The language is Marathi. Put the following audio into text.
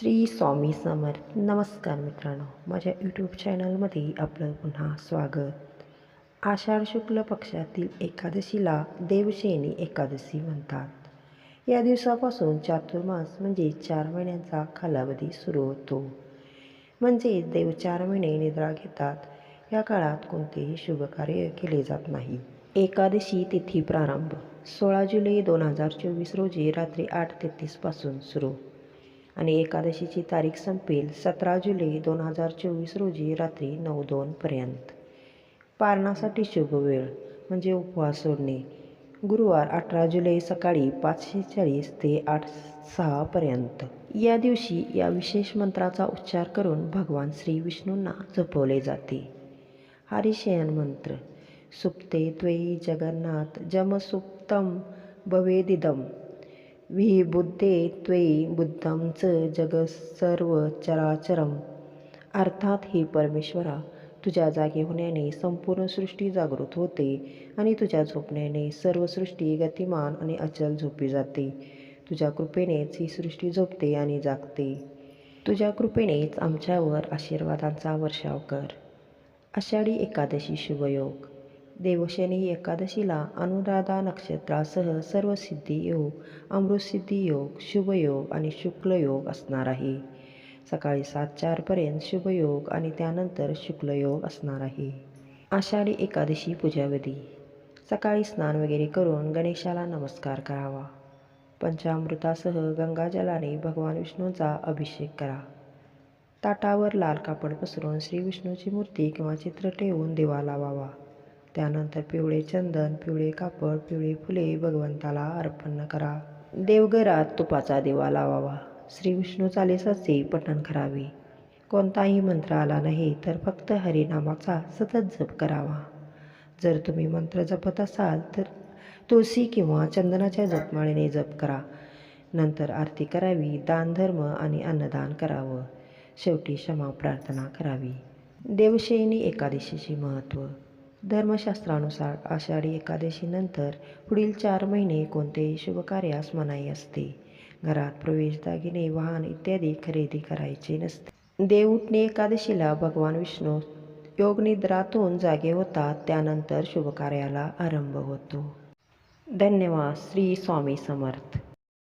श्री स्वामी समर्थ. नमस्कार मित्रांनो माझ्या यूट्यूब चॅनलमध्ये आपलं पुन्हा स्वागत. आषाढ शुक्ल पक्षातील एकादशीला देवशयनी एकादशी म्हणतात. या दिवसापासून चातुर्मास म्हणजे चार महिन्यांचा कालावधी सुरू होतो. म्हणजे देव चार महिने निद्रा घेतात. या काळात कोणतेही शुभकार्य केले जात नाही. एकादशी तिथी प्रारंभ सोळा जुलै दोन हजार चोवीस रोजी रात्री आठ तेहतीसपासून सुरू. आणि एकादशीची तारीख संपेल सतरा जुलै दोन हजार चोवीस रोजी रात्री नऊ दोनपर्यंत पारणासाठी शुभ वेळ म्हणजे उपवास सोडणे. गुरुवार अठरा जुलै सकाळी पाचशे चाळीस ते आठ सहापर्यंत या दिवशी या विशेष मंत्राचा उच्चार करून भगवान श्री विष्णूंना जपवले जाते. हरिशयन मंत्र सुप्ते त्वयी जगन्नाथ जमसुप्तम भवेदिदम. विबुद्धे त्वयि बुद्धं च जग सर्व चराचरम. अर्थात हे परमेश्वरा तुझ्या जागे होण्याने संपूर्ण सृष्टी जागृत होते आणि तुझ्या झोपण्याने सर्व सृष्टी गतिमान आणि अचल झोपी जाते. तुझ्या कृपेनेच ही सृष्टी झोपते आणि जागते. तुझ्या कृपेनेच आमच्यावर आशीर्वादांचा वर्षाव कर. आषाढी एकादशी शुभयोग. देवशनी एकादशीला अनुराधा नक्षत्रासह सर्व सिद्धी योग अमृतसिद्धी योग शुभयोग आणि शुक्लयोग असणार आहे. सकाळी सात चारपर्यंत शुभयोग आणि त्यानंतर शुक्लयोग असणार आहे. आषाढी एकादशी पूजाविधी. सकाळी स्नान वगैरे करून गणेशाला नमस्कार करावा. पंचामृतासह गंगाजलाने भगवान विष्णूंचा अभिषेक करा. ताटावर लाल कापड पसरून श्री विष्णूची मूर्ती किंवा चित्र ठेवून दिवा लावावा. त्यानंतर पिवळे चंदन पिवळे कापड पिवळी फुले भगवंताला अर्पण करा. देवघरात तुपाचा दिवा लावावा. श्री विष्णू चालीसाचे पठण करावे. कोणताही मंत्र आला नाही तर फक्त हरिनामाचा सतत जप करावा. जर तुम्ही मंत्र जपत असाल तर तुळशी किंवा चंदनाच्या जपमाळेने जप करा. नंतर आरती करावी दानधर्म आणि अन्नदान करावं. शेवटी क्षमा प्रार्थना करावी. देवशयनी एकादशीचे महत्त्व. धर्मशास्त्रानुसार आषाढी एकादशीनंतर पुढील चार महिने कोणतेही शुभकार्यास मनाई असते. घरात प्रवेश दागिने वाहन इत्यादी खरेदी करायचे नसते. देवउठणे एकादशीला भगवान विष्णू योगनिद्रातून जागे होतात त्यानंतर शुभकार्याला आरंभ होतो. धन्यवाद. श्री स्वामी समर्थ.